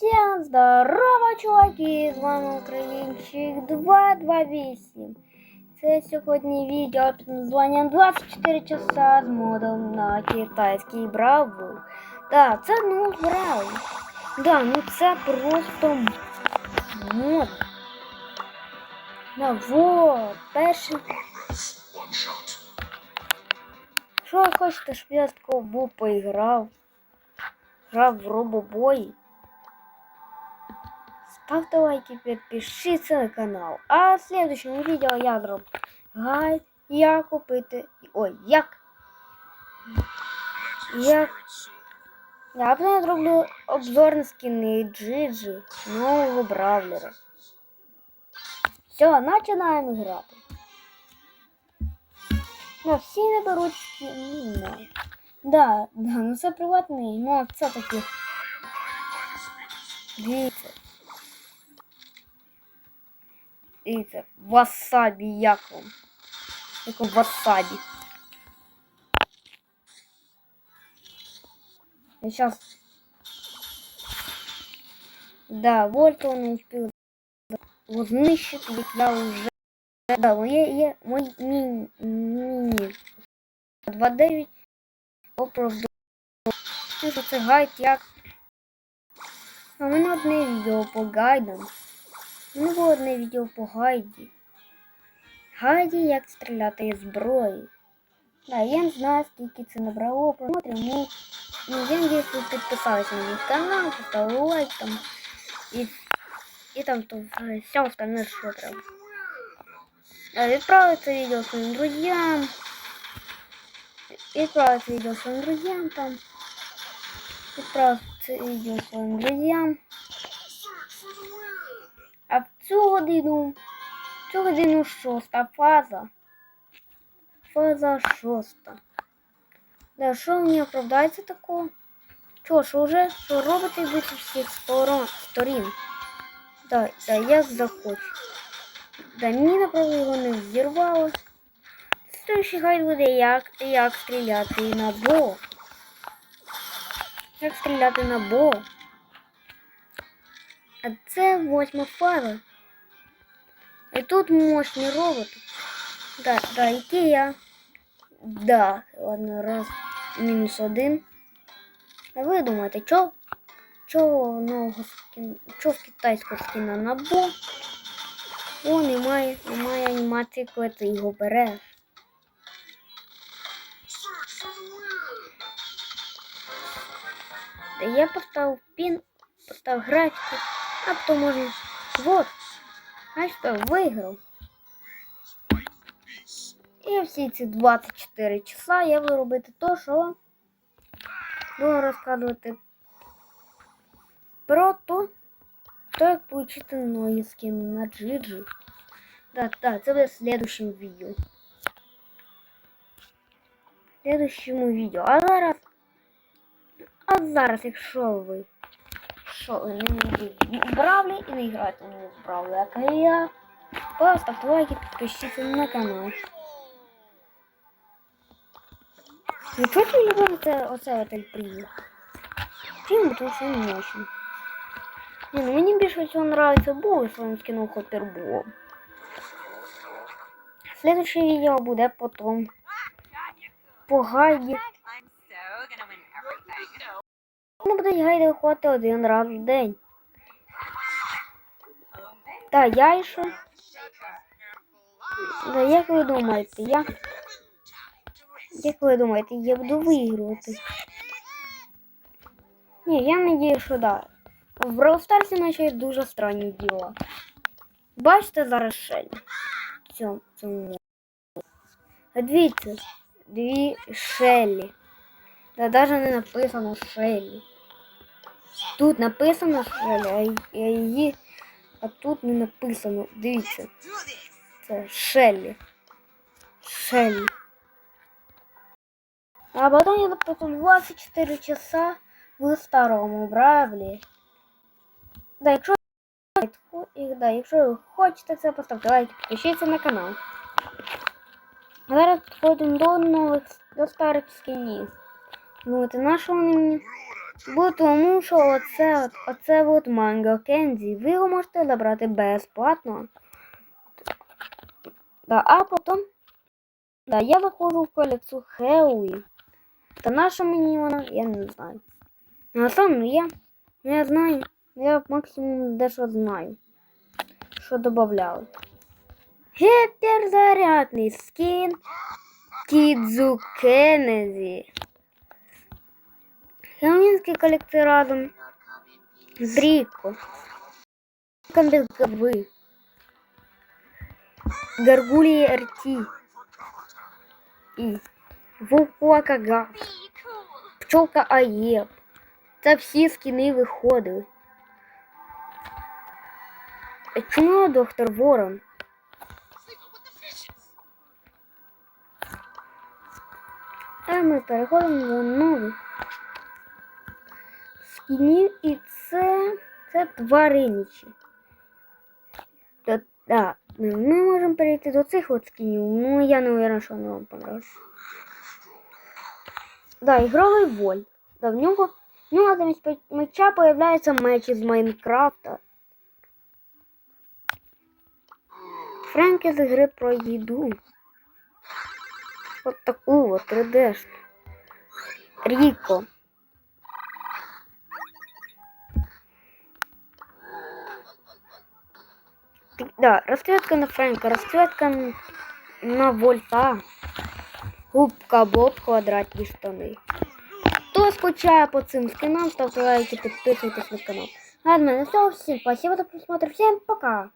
Всем здорово, чуваки! З вами Українчик 228. Це сьогодні відео під названням 24 часа з модом на китайський бравл. Да, це ну бравл. Да, ну це просто мод. Да, во, перший. Що ви хочете, щоб я з такого був поіграв? Грав в робобой. Ставте лайки, підпишіться на канал. А в следующем відео я зроблю гайд, як купити. Ой, як. Як. Я потім зроблю обзор на скини Джиджи нового бравлера. Все, починаємо грати. Ну, всі не беруть скини. Да, да, ну це приватний, ну це такі. Дивіться. Дивіться, васабі як вам. Як. Я сейчас... Да, Вольт он успел его знищити, як я уже... Да, моє є мой мі... міні. 2.9 попросту. Ну, це гайд як... А в мене одне відео по гайдам. У мене було одне відео по гайді. Гайді, як стріляти із зброї. Да, я не знаю, скільки це набрало просмотрів, ну, ну я надеюсь, ви підписались на мій канал, поставили лайк там. І, і там то все остальне, що треба. Да, відправити це відео своїм друзьям. Відправити це відео своїм друзьям там. Відправити це відео своїм друзьям. Цю годину, цю годину шоста фаза. Фаза шоста. Да, що мені оправдається такого? Чо, що вже? Що роботи йдуть всіх сторон, сторін? Да, да, як захочу. Да, міна, правда, його не взірвала. Следующий гайд буде як, як стріляти на бо. Як стріляти на бо. А це восьма фаза. І тут мощні роботи. Да, да, Ікея. Да, ладно, раз, мінус один. А ви думаєте, чо? Чого нового скін... Чо в скіна на бо? О, немає, немає анімації, коли ти його береш. Та я поставив пін, поставив графіку, а потім можна. Вот. А що, виграв. І всі ці 24 часа я буду робити то, що буду розказувати про то, то як получити нові скини на Джиджи. Так, так, це буде в следующем відео. В следующому відео. А зараз. А зараз, якщо ви Що ви не бравлі і не граєте не з бравлі, як і я, поставте лайки, підпишіться на канал. Ну чого ти любиш це, оце от Ельпрімі? Пріму, тому що не очень. Не, ну мені більше всього нравится Бог своїм скином Хоппербол. Следующее видео буде потом. По. Вони будуть гайди виходити один раз в день. Та я йшов. Да, як ви думаєте, я. Як ви думаєте, я буду вигрувати? Ні, я надію, що да. В Brawl Stars наче дуже странні діла. Бачите зараз шель? Цьому, цьому. Дивіться, дві шелі. Та навіть не написано шелі. Тут написано шелі, а й- а її. А тут не написано. Дивіться. Це шелі. Шелі. А потом я потом 24 часа в старому бравлі. Да, якщо і, да, якщо ви хочете це, поставте лайк, підпишіться на канал. А зараз підходимо до нових, до старих скінів. Ну, от і на що вони мені? Бо тому, що оце, от, оце от манго Кензі, ви його можете забрати безплатно. Да, а потім да, я заходжу в колекцію Хеуі. Та наша мені вона, я не знаю. А сам я, ну, я знаю, я максимум дещо знаю, що додавали. Гіперзарядний скін Кідзу Кеннеді. Хелмінський колекція разом з Ріко. без голови. Гаргулії РТ. І Вовкуака Гав. Be cool. Пчолка Аєб. Це всі скіни виходили. А Чому доктор Ворон? А ми переходимо до нових Скінів і це, це твариничі. Та, да, ми можемо перейти до цих от скінів, ну я не уверена, що вони вам понравились. Да, ігровий воль. Да, в нього, в нього замість меча появляється меч із Майнкрафта. Френк із гри про їду. От таку от 3D. Ріко. Да, розцветка на Френка, розцветка н- на Вольта. Губка Боб, квадратні штани. Хто скучає по цим скинам, ставте лайки, підписуйтесь на канал. А от мене все, всім спасибо за просмотр, всім пока!